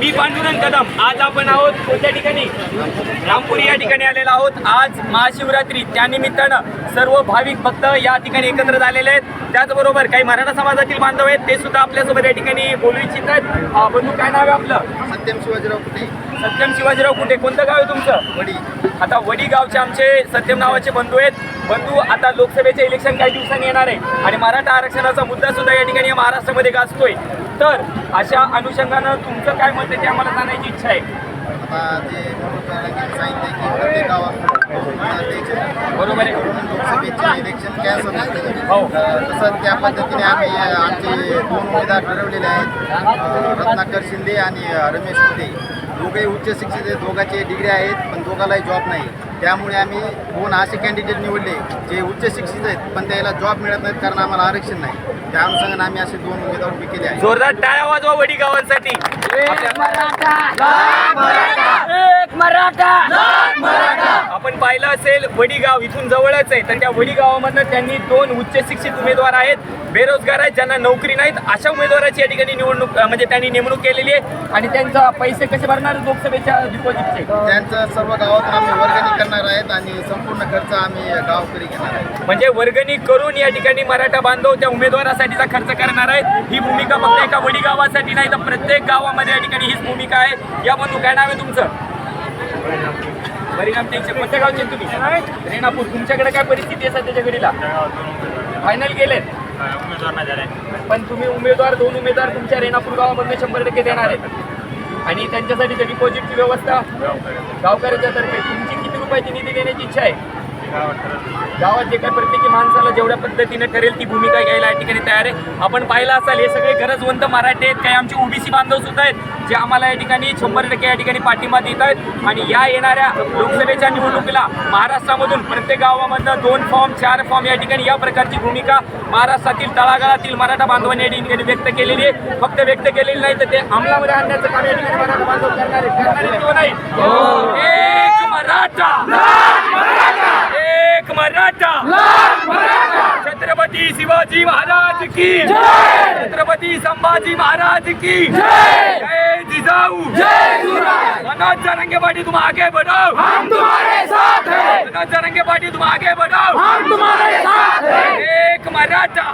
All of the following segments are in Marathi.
मी पांडुरंग कदम. आज आपण आहोत कोणत्या ठिकाणी? रामपुरी या ठिकाणी आलेलो आहोत. आज महाशिवरात्री. त्यानिमित्तानं सर्व भाविक भक्त या ठिकाणी एकत्र झालेले आहेत. त्याचबरोबर काही मराठा समाजातील बांधव आहेत ते सुद्धा आपल्यासोबत या ठिकाणी बोलू इच्छित आहेत बंधू काय नाव आहे आपलं? सत्यम शिवाजीराव कुठे? सत्यम शिवाजीराव कुठे? कोणतं गाव आहे तुमचं? वडी. आता वडी गावचे आमचे सत्यम नावाचे बंधू आहेत. बंधू आता लोकसभेचे इलेक्शन काही दिवसांनी येणार आहे. आणि मराठा आरक्षणाचा मुद्दा सुद्धा या ठिकाणी महाराष्ट्रामध्ये गाजतोय. तर अशा अनुषंगानं तुमचं काय मत आहे ते आम्हाला जाण्याची इच्छा आहे? बरोबर आहे. लोकसभेचे इलेक्शन कॅन्सल हो. तसं त्या पद्धतीने आम्ही आमचे दोन उमेदवार ठरवलेले आहेत. रत्नाकर शिंदे आणि रमेश कुटे दोघेही उच्च शिक्षित आहेत. दोघांचे डिग्री आहेत पण दोघालाही जॉब नाही. त्यामुळे आम्ही दोन असे कॅन्डिडेट निवडले जे उच्च शिक्षित आहेत पण त्याला जॉब मिळत नाहीत कारण आम्हाला आरक्षण नाही. त्या अनुषंगाने आम्ही असे दोन उमेदवार उभे केले आहेत. जोरदार टाळ्या वाजवा वडी गावांसाठी मराठा! आपण पाहिलं असेल वडी गाव इथून जवळच आहे. तर त्या वडी गावामधनं त्यांनी दोन उच्च शिक्षित उमेदवार आहेत. बेरोजगार आहेत ज्यांना नोकरी नाहीत. अशा उमेदवाराची या ठिकाणी निवडणूक म्हणजे त्यांनी नेमणूक केलेली आहे. आणि त्यांचा पैसे कसे भरणार लोकसभेच्या डिपॉझिटचे त्यांचं सर्व गावातून आम्ही वर्गणी करणार आहेत आणि संपूर्ण खर्च आम्ही गावकरी घेणार आहेत. म्हणजे वर्गणी करून या ठिकाणी मराठा बांधव त्या उमेदवारासाठीचा खर्च करणार आहेत. ही भूमिका फक्त एका वडी गावासाठी नाही तर प्रत्येक गावामध्ये या ठिकाणी हीच भूमिका आहे. या बंधू काय नाव आहे तुमचं? परिणाम त्यांचे कोणत्या गावचे तुम्ही? रेणापूर. तुमच्याकडे काय परिस्थिती आहे सध्याच्या घडीला? फायनल गेलेत. पण तुम्ही उमेदवार दोन उमेदवार तुमच्या रेणापूर गावामधून शंभर टक्के देणार आहेत. आणि त्यांच्यासाठी डिपॉझिटची व्यवस्था गावकऱ्याच्या तर्फे. तुमची किती रुपयाची निधी देण्याची इच्छा आहे? गावात जे काही प्रत्येकी माणसाला जेवढ्या पद्धतीने ठरेल ती भूमिका घ्यायला या ठिकाणी तयार आहे. आपण पाहिलं असाल हे सगळे गरजवंत मराठी आहेत. काही आमचे ओबीसी बांधव सुद्धा आहेत जे आम्हाला या ठिकाणी शंभर टक्के या ठिकाणी पाठिंबा देत आहेत. आणि या येणाऱ्या लोकसभेच्या निवडणुकीला महाराष्ट्रामधून प्रत्येक गावामधनं दोन फॉर्म चार फॉर्म या ठिकाणी या प्रकारची भूमिका महाराष्ट्रातील तळागाळातील मराठा बांधवांनी या ठिकाणी व्यक्त केलेली आहे. फक्त व्यक्त केलेली नाही तर ते अंमलामध्ये आणण्याचं काम या ठिकाणी मराठा बांधव करणार आहेत करणार किंवा नाही? एक मराठा एक मराठा शिवाजी महाराज की। छत्रपती संभाजी महाराज की। जय! जिजाऊ। मनोज जरंगे पाटी तुम आगे बढ़ो। हम तुम्हारे साथ हैं। मनोज जरंगे पाटी तुम आगे बढ़ो। हम तुम्हारे साथ हैं। एक मराठा।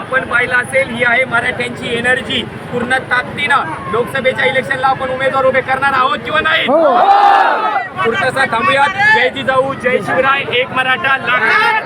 आपण पाहिलं असेल ही आहे मराठ्यांची एनर्जी पूर्ण ताकदीनं. लोकसभेच्या इलेक्शनला आपण उमेदवार उभे करणार आहोत किंवा नाही? पुरतसा थांबूयात. जय जिजाऊ जय शिवराय एक मराठा लाख